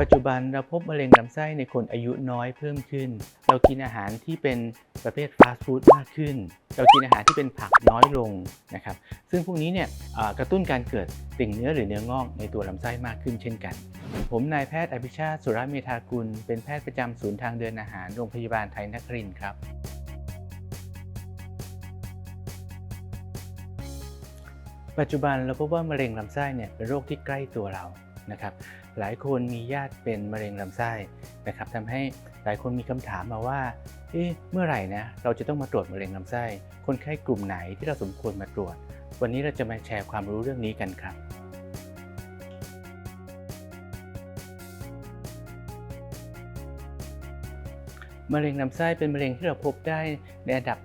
ปัจจุบันเราพบมะเร็งลำไส้ในคนอายุน้อยเพิ่มขึ้น เรากินอาหารที่เป็นประเภทฟาสต์ฟู้ดมากขึ้น เรากินอาหารที่เป็นผักน้อยลงนะครับ ซึ่งพวกนี้เนี่ยกระตุ้นการเกิดติ่งเนื้อหรือเนื้องอกในตัวลำไส้มากขึ้นเช่นกัน ผมนายแพทย์อภิชาติสุรเมธากุล เป็นแพทย์ประจำศูนย์ทางเดินอาหารโรงพยาบาลไทยนครินทร์ครับปัจจุบันเราพบว่ามะเร็งลำไส้เนี่ยเป็นโรคที่ใกล้ตัวเรานะครับ หลายคนมีญาติเป็นมะเร็งลำไส้นะครับทำให้หลายคนมีคำถามมาว่า เอ๊ะ เมื่อไหร่นะเราจะต้องมาตรวจมะเร็งลำไส้ คนไข้กลุ่มไหนที่เราสมควรมาตรวจ วันนี้เราจะมาแชร์ความรู้เรื่องนี้กันครับมะเร็งลำไส้เป็นมะเร็งที่เราพบได้ในอันดับ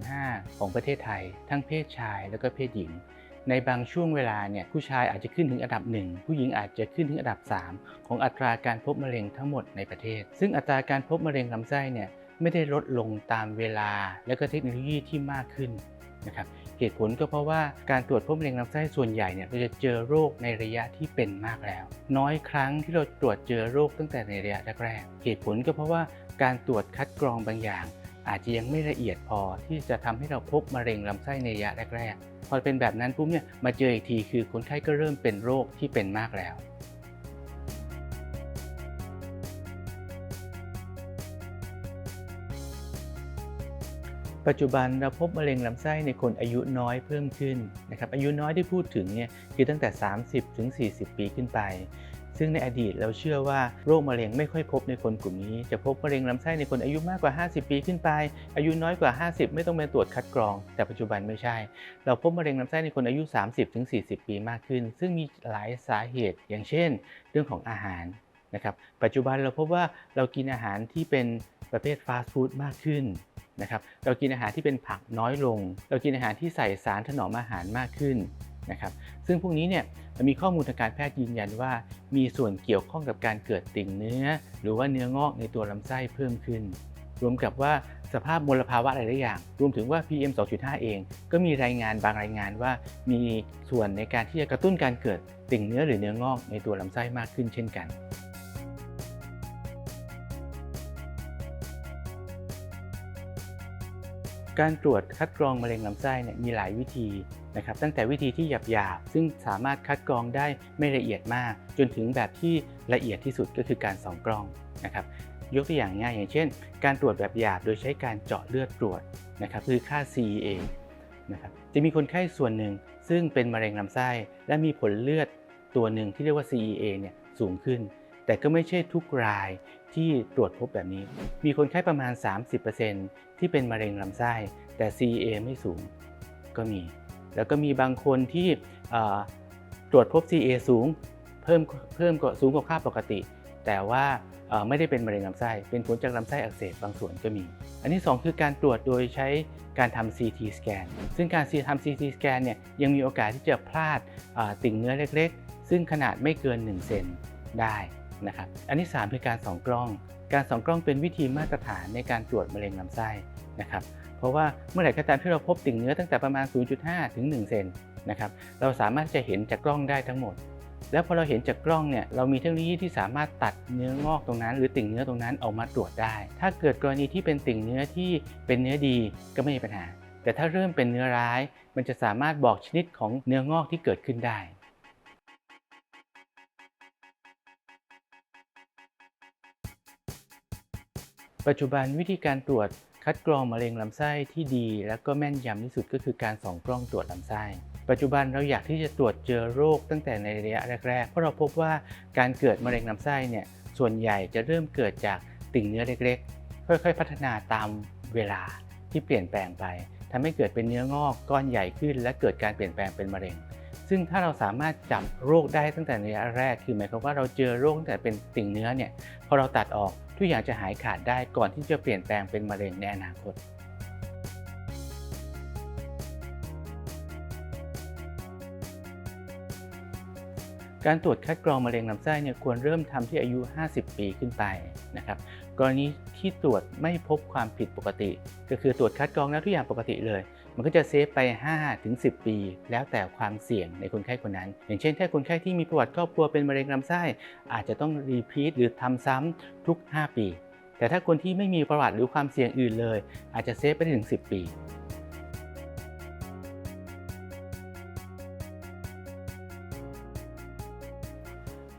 1-5 ของประเทศไทย ทั้งเพศชายและก็เพศหญิง ในบางช่วงเวลาเนี่ยผู้ชายอาจจะขึ้นถึงอันดับ 1 ผู้หญิงอาจจะขึ้นถึงอันดับ 3 ของอัตราการพบมะเร็งทั้งหมดในประเทศ ซึ่งอัตราการพบมะเร็งลำไส้เนี่ยไม่ได้ลดลงตามเวลา และก็เทคโนโลยีที่มากขึ้นนะครับเหตุผลก็เพราะว่าการตรวจพบมะเร็งลำไส้ส่วนใหญ่เนี่ยเราจะเจอโรคในระยะที่เป็นมากแล้ว น้อยครั้งที่เราตรวจเจอโรคตั้งแต่ในระยะแรกๆเหตุผลก็เพราะว่าการตรวจคัดกรองบางอย่าง อาจจะยังไม่ละเอียดพอที่จะทำให้เราพบมะเร็งลำไส้ในระยะแรกๆ พอเป็นแบบนั้นปุ๊บเนี่ยมาเจออีกทีคือคนไข้ก็เริ่มเป็นโรคที่เป็นมากแล้วปัจจุบันเราพบมะเร็งลำไส้ในคนอายุน้อยเพิ่มขึ้นนะครับอายุน้อยที่พูดถึงเนี่ยคือตั้งแต่ 30 ถึง 40 ปีขึ้นไป ซึ่งในอดีตเราเชื่อว่าโรคมะเร็งไม่ค่อยพบในคนกลุ่มนี้ จะพบมะเร็งลำไส้ในคนอายุมากกว่า 50 ปีขึ้นไป อายุน้อยกว่า 50 ไม่ต้องไปตรวจคัดกรอง แต่ปัจจุบันไม่ใช่ เราพบมะเร็งลำไส้ในคนอายุ 30-40 ปีมากขึ้น ซึ่งมีหลายสาเหตุ อย่างเช่น เรื่องของอาหารนะครับ ปัจจุบันเราพบว่าเรากินอาหารที่เป็นประเภทฟาสต์ฟู้ดมากขึ้นนะครับ เรากินอาหารที่เป็นผักน้อยลง เรากินอาหารที่ใส่สารถนอมอาหารมากขึ้น นะครับซึ่งพวกนี้เนี่ยมีข้อมูลทางการแพทย์ยืนยันว่า มีส่วนเกี่ยวข้องกับการเกิดติ่งเนื้อ หรือว่าเนื้องอกในตัวลำไส้เพิ่มขึ้น รวมกับว่าสภาพมลภาวะหลายๆอย่าง รวมถึงว่า PM 2.5 เอง ก็มีรายงานบางรายงานว่า มีส่วนในการที่จะกระตุ้นการเกิดติ่งเนื้อหรือเนื้องอกในตัวลำไส้มากขึ้นเช่นกันการตรวจคัดกรองมะเร็งลำไส้เนี่ยมีหลายวิธี นะครับตั้งแต่วิธีที่หยาบๆ ซึ่งสามารถคัดกรองได้ไม่ละเอียดมาก จนถึงแบบที่ละเอียดที่สุดก็คือการส่องกล้องนะครับยกตัวอย่างง่ายอย่างเช่น การตรวจแบบหยาบโดยใช้การเจาะเลือดตรวจนะครับคือค่า CEA นะครับจะมีคนไข้ส่วนหนึ่ง ซึ่งเป็นมะเร็งลำไส้ และมีผลเลือดตัวหนึ่งที่เรียกว่า CEA เนี่ยสูงขึ้น แต่ก็ไม่ใช่ทุกรายที่ตรวจพบแบบนี้ มีคนไข้ประมาณ 30%ที่เป็นมะเร็งลำไส้ แต่ CEA ไม่สูงก็มี แล้วก็มีบางคนที่ตรวจพบ CA สูงเพิ่มเพิ่มสูงกว่าค่าปกติ แต่ว่าไม่ได้เป็นมะเร็งลำไส้ เป็นผลจากลำไส้อักเสบบางส่วนก็มี อันที่ 2 คือการตรวจโดยใช้การทำ CT สแกนซึ่งการทำ CT สแกนเนี่ยยังมีโอกาสที่จะพลาดติ่งเนื้อเล็ก ๆ ซึ่งขนาดไม่เกิน 1 เซนได้นะครับอันที่ 3 คือการส่องกล้อง การส่องกล้องเป็นวิธีมาตรฐานในการตรวจมะเร็งลำไส้นะครับ เพราะว่าเมื่อไหร่ก็ตามที่เราพบติ่งเนื้อตั้งแต่ประมาณ 0.5 ถึง 1 เซนนะครับเราสามารถจะเห็นจากกล้องได้ทั้งหมด แล้วพอเราเห็นจากกล้องเนี่ยเรามีเทคโนโลยีที่สามารถตัดเนื้องอกตรงนั้น หรือติ่งเนื้อตรงนั้นออกมาตรวจได้ ถ้าเกิดกรณีที่เป็นติ่งเนื้อที่เป็นเนื้อดีก็ไม่มีปัญหา แต่ถ้าเริ่มเป็นเนื้อร้าย มันจะสามารถบอกชนิดของเนื้องอกที่เกิดขึ้นได้ปัจจุบันวิธีการตรวจ คัดกรองมะเร็งลำไส้ที่ดี และก็แม่นยำที่สุดก็คือการส่องกล้องตรวจลำไส้ ปัจจุบันเราอยากที่จะตรวจเจอโรคตั้งแต่ในระยะแรกๆ เพราะเราพบว่าการเกิดมะเร็งลำไส้เนี่ยส่วนใหญ่จะเริ่มเกิดจากติ่งเนื้อเล็กๆ ค่อยๆ พัฒนาตามเวลาที่เปลี่ยนแปลงไปทำให้เกิดเป็นเนื้องอกก้อนใหญ่ขึ้น และเกิดการเปลี่ยนแปลงเป็นมะเร็ง ซึ่งถ้าเราสามารถจับโรคได้ตั้งแต่ระยะแรก คือหมายความว่าเราเจอโรคตั้งแต่เป็นติ่งเนื้อเนี่ยพอเราตัดออกทุกอย่างจะหายขาดได้ก่อนที่จะเปลี่ยนแปลงเป็นมะเร็งในอนาคตการตรวจคัดกรองมะเร็งลำไส้เนี่ยควรเริ่มทำที่อายุ 50 ปีขึ้นไปนะครับกรณีที่ตรวจไม่พบความผิดปกติ ก็คือตรวจคัดกรองแล้วทุกอย่างปกติเลย มันก็จะเซฟไป5ถึง10 ปี แล้วแต่ความเสี่ยงในคนไข้คนนั้น อย่างเช่น ถ้าคนไข้ที่มีประวัติครอบครัวเป็นมะเร็งลำไส้ อาจจะต้องรีพีทหรือทำซ้ำทุก 5 ปี แต่ถ้าคนที่ไม่มีประวัติหรือความเสี่ยงอื่นเลย อาจจะเซฟไปถึง 10 ปี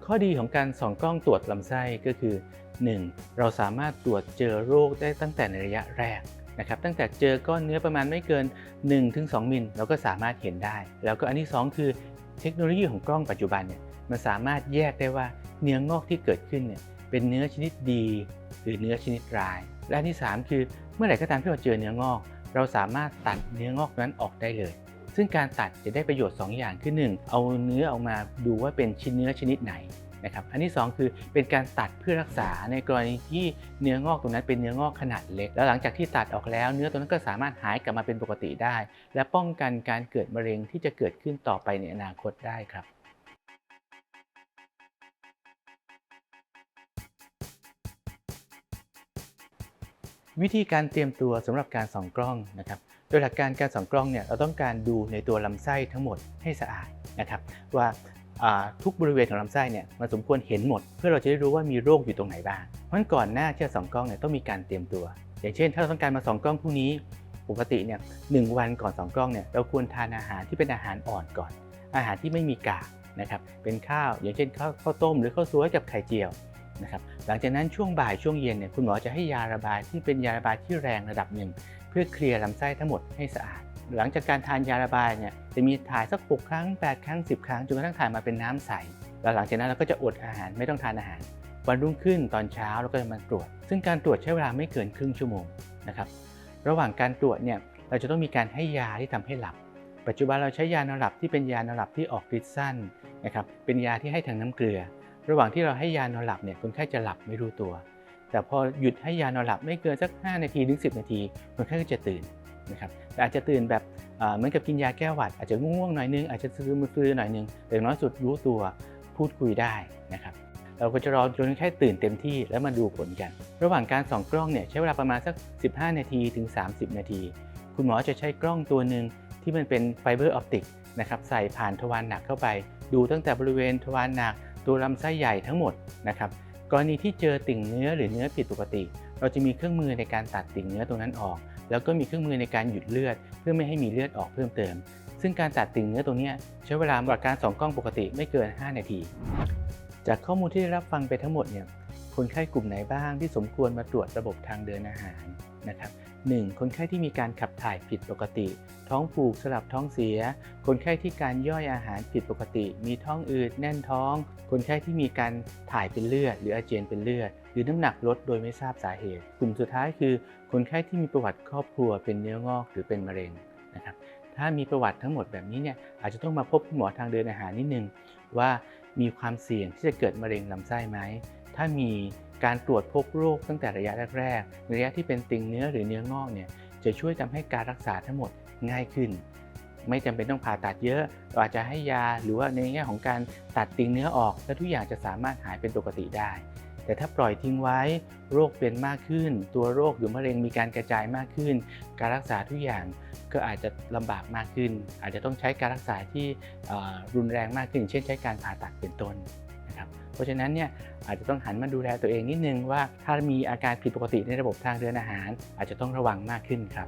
ข้อดีของการส่องกล้องตรวจลำไส้ก็คือ 1. เราสามารถตรวจเจอโรคได้ตั้งแต่ในระยะแรก นะครับตั้งแต่เจอก้อนเนื้อประมาณไม่เกิน 1-2 มิลเราก็สามารถเห็นได้ แล้วก็อันที่ 2 คือเทคโนโลยีของกล้องปัจจุบันเนี่ยมันสามารถแยกได้ว่าเนื้องอกที่เกิดขึ้นเนี่ยเป็นเนื้อชนิดดี หรือเนื้อชนิดร้าย และอันที่ 3 คือเมื่อไหร่ก็ตามที่เราเจอเนื้องอก เราสามารถตัดเนื้องอกนั้นออกได้เลย ซึ่งการตัดจะได้ประโยชน์ 2 อย่างคือ 1 เอาเนื้อออกมาดูว่าเป็นชิ้นเนื้อชนิดไหน นะครับอันที่ 2 คือเป็นการตัดเพื่อรักษาในกรณีที่เนื้องอกตรงนั้นเป็นเนื้องอกขนาดเล็ก แล้วหลังจากที่ตัดออกแล้ว เนื้อตรงนั้นก็สามารถหายกลับมาเป็นปกติได้ และป้องกันการเกิดมะเร็งที่จะเกิดขึ้นต่อไปในอนาคตได้ครับวิธีการเตรียมตัวสำหรับการส่องกล้องนะครับโดยหลักการการส่องกล้องเนี่ยเราต้องการดูในตัวลำไส้ทั้งหมดให้สะอาดนะครับว่า ทุกบริเวณของลำไส้เนี่ยมันสมควรเห็นหมด เพื่อเราจะได้รู้ว่ามีโรคอยู่ตรงไหนบ้าง เพราะฉะนั้นก่อนหน้าที่จะส่องกล้องเนี่ยต้องมีการเตรียมตัว อย่างเช่น ถ้าเราต้องการมาส่องกล้องพรุ่งนี้ปกติเนี่ยหนึ่งวันก่อนส่องกล้องเนี่ยเราควรทานอาหารที่เป็นอาหารอ่อนก่อน อาหารที่ไม่มีกากนะครับเป็นข้าวอย่างเช่นข้าวข้าวต้ม หรือข้าวสวยกับไข่เจียวนะครับหลังจากนั้นช่วงบ่ายช่วงเย็นเนี่ยคุณหมอจะให้ยาระบายที่เป็นยาระบายที่แรงระดับหนึ่ง เพื่อเคลียร์ลำไส้ทั้งหมดให้สะอาด หลังจากการทานยาระบายเนี่ยจะมีถ่ายสัก 6 ครั้ง 8 ครั้ง 10 ครั้งจนกระทั่งถ่ายมาเป็นน้ำใสแล้วหลังจากนั้นเราก็จะอดอาหารไม่ต้องทานอาหาร วันรุ่งขึ้นตอนเช้าเราก็จะมาตรวจ ซึ่งการตรวจใช้เวลาไม่เกินครึ่งชั่วโมงนะครับระหว่างการตรวจเนี่ยเราจะต้องมีการให้ยาที่ทำให้หลับ ปัจจุบันเราใช้ยานอนหลับที่เป็นยานอนหลับที่ออกฤทธิ์สั้นนะครับเป็นยาที่ให้ทางน้ำเกลือ ระหว่างที่เราให้ยานอนหลับเนี่ยคนไข้จะหลับไม่รู้ตัว แต่พอหยุดให้ยานอนหลับไม่เกินสัก 5 นาทีถึง10 นาทีคนไข้ก็จะตื่น นะครับแต่อาจจะตื่นแบบเหมือนกับกินยาแก้หวัดอาจจะง่วงๆหน่อยนึงอาจจะซึมๆหน่อยนึงแต่อย่างน้อยสุดรู้ตัวพูดคุยได้นะครับเราก็จะรอจนแคนไข้ตื่นเต็มที่แล้วมาดูผลกัน ระหว่างการส่องกล้องเนี่ยใช้เวลาประมาณสัก 15 นาทีถึง 30 นาที คุณหมอจะใช้กล้องตัวหนึ่งที่มันเป็นไฟเบอร์ออปติกนะครับใส่ผ่านทวารหนักเข้าไป ดูตั้งแต่บริเวณทวารหนัก ตัวลำไส้ใหญ่ทั้งหมดนะครับกรณีที่เจอติ่งเนื้อหรือเนื้อผิดปกติ เราจะมีเครื่องมือในการตัดติ่งเนื้อตรงนั้นออก แล้วก็มีเครื่องมือในการหยุดเลือด เพื่อไม่ให้มีเลือดออกเพิ่มเติม ซึ่งการตัดติ่งเนื้อตรงนี้ใช้เวลาจากการส่องกล้องปกติไม่เกิน 5 นาที จากข้อมูลที่ได้รับฟังไปทั้งหมดเนี่ยคนไข้กลุ่มไหนบ้างที่สมควรมาตรวจระบบทางเดินอาหารนะครับ 1. คนไข้ที่มีการขับถ่ายผิดปกติ ท้องผูกสลับท้องเสีย คนไข้ที่การย่อยอาหารผิดปกติ มีท้องอืดแน่นท้อง คนไข้ที่มีการถ่ายเป็นเลือด หรืออาเจียนเป็นเลือด หรือน้ำหนักลดโดยไม่ทราบสาเหตุ กลุ่มสุดท้ายคือ คนไข้ที่มีประวัติครอบครัวเป็นเนื้องอกหรือเป็นมะเร็งนะครับถ้ามีประวัติทั้งหมดแบบนี้เนี่ยอาจจะต้องมาพบคุณหมอทางเดินอาหารนิดนึงว่ามีความเสี่ยงที่จะเกิดมะเร็งลำไส้ไหม ถ้ามีการตรวจพบโรคตั้งแต่ระยะแรกๆระยะที่เป็นติ่งเนื้อหรือเนื้องอกเนี่ยจะช่วยทำให้การรักษาทั้งหมดง่ายขึ้น ไม่จำเป็นต้องผ่าตัดเยอะเราอาจจะให้ยาหรือว่าในแง่ของการตัดติ่งเนื้อออก และทุกอย่างจะสามารถหายเป็นปกติได้ แต่ถ้าปล่อยทิ้งไว้โรคเป็นมากขึ้น ตัวโรคหรือมะเร็งมีการกระจายมากขึ้น การรักษาทุกอย่างก็อาจจะลำบากมากขึ้น อาจจะต้องใช้การรักษาที่รุนแรงมากขึ้น เช่นใช้การผ่าตัดเป็นต้น ราะฉะนั้นเนี่ยอาจจะต้องหันมาดูแลตัวเองนิดนึงว่าถ้ามีอาการผิดปกติในระบบทางเดินอาหาร อาจจะต้องระวังมากขึ้นครับ